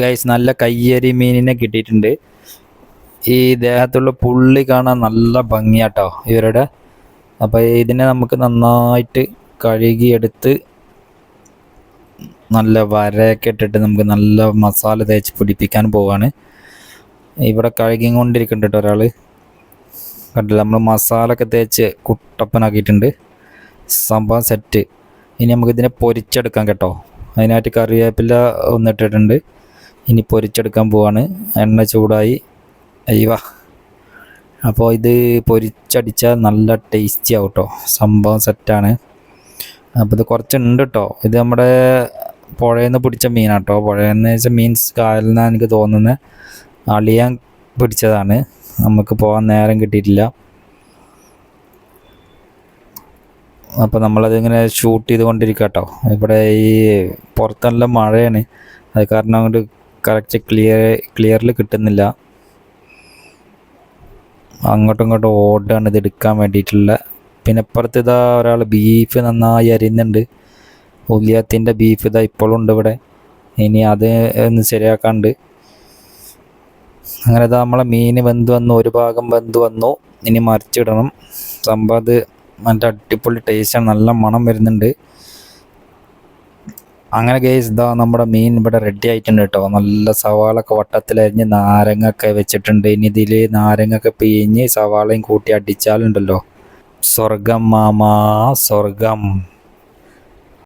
Guys നല്ല കയ്യരി മീനിനെ കിട്ടിയിട്ടുണ്ട്. ഈ ദേഹത്തുള്ള പുള്ളി കാണാൻ നല്ല ഭംഗിയാട്ടോ ഇവരുടെ. അപ്പോൾ ഇതിനെ നമുക്ക് നന്നായിട്ട് കഴുകിയെടുത്ത് നല്ല വരയൊക്കെ ഇട്ടിട്ട് നമുക്ക് നല്ല മസാല തേച്ച് പിടിപ്പിക്കാൻ പോവാണ്. ഇവിടെ കഴുകി കൊണ്ടിരിക്കുന്നുണ്ട് ഒരാൾ കണ്ടില്ല? നമ്മൾ മസാല ഒക്കെ തേച്ച് കുട്ടപ്പനാക്കിയിട്ടുണ്ട്. സംഭവം സെറ്റ് ഇനി നമുക്ക് ഇതിനെ പൊരിച്ചെടുക്കാം കേട്ടോ. അതിനായിട്ട് കറിവേപ്പില ഒന്നിട്ടിട്ടുണ്ട് ഇനി പൊരിച്ചെടുക്കാൻ പോവാണ്. എണ്ണ ചൂടായി. അയ്യവ. അപ്പോൾ ഇത് പൊരിച്ചടിച്ചാൽ നല്ല ടേസ്റ്റി ആവും കേട്ടോ സംഭവം സെറ്റാണ് അപ്പോൾ ഇത് കുറച്ചുണ്ട് കേട്ടോ ഇത് നമ്മുടെ പുഴയിൽ നിന്ന് പിടിച്ച മീനാട്ടോ. പുഴയിൽ നിന്ന് വെച്ചാൽ മീൻസ് കായലിൽ നിന്നാണ് എനിക്ക് തോന്നുന്നത് അളിയാൻ പിടിച്ചതാണ്. നമുക്ക് പോകാൻ നേരം കിട്ടിയിട്ടില്ല. അപ്പോൾ നമ്മളതിങ്ങനെ ഷൂട്ട് ചെയ്തുകൊണ്ടിരിക്കുക കേട്ടോ ഇവിടെ ഈ പുറത്തെല്ലാം മഴയാണ്. അത് കാരണം അങ്ങോട്ട് കറക്റ്റ് ക്ലിയർ ക്ലിയറിൽ കിട്ടുന്നില്ല. അങ്ങോട്ടും ഇങ്ങോട്ടും ഓടാണ് ഇത് എടുക്കാൻ വേണ്ടിയിട്ടുള്ള. പിന്നെ അപ്പുറത്ത് ഇതാ ഒരാൾ ബീഫ് നന്നായി അരിയുന്നുണ്ട്. ഉലിയത്തിന്റെ ബീഫ് ഇതാ ഇപ്പോഴും ഉണ്ട് ഇവിടെ. ഇനി അത് ഒന്ന് ശരിയാക്കാണ്ട്. അങ്ങനെ ഇതാ നമ്മളെ മീൻ വെന്ത് വന്നു ഒരു ഭാഗം വെന്ത് വന്നു. ഇനി മറിച്ചിടണം. സംഭവം അത് നല്ല അടിപൊളി ടേസ്റ്റാണ് നല്ല മണം വരുന്നുണ്ട്. അങ്ങനെ ഗേസ് ഇതാ നമ്മുടെ മീൻ ഇവിടെ റെഡി ആയിട്ടുണ്ട് കേട്ടോ നല്ല സവാളൊക്കെ വട്ടത്തിലരിഞ്ഞ് നാരങ്ങൊക്കെ വെച്ചിട്ടുണ്ട്. ഇനി ഇതിൽ നാരങ്ങൊക്കെ പിഴിഞ്ഞ് സവാളയും കൂട്ടി അടിച്ചാലുണ്ടല്ലോ. സ്വർഗം മാമാ സ്വർഗം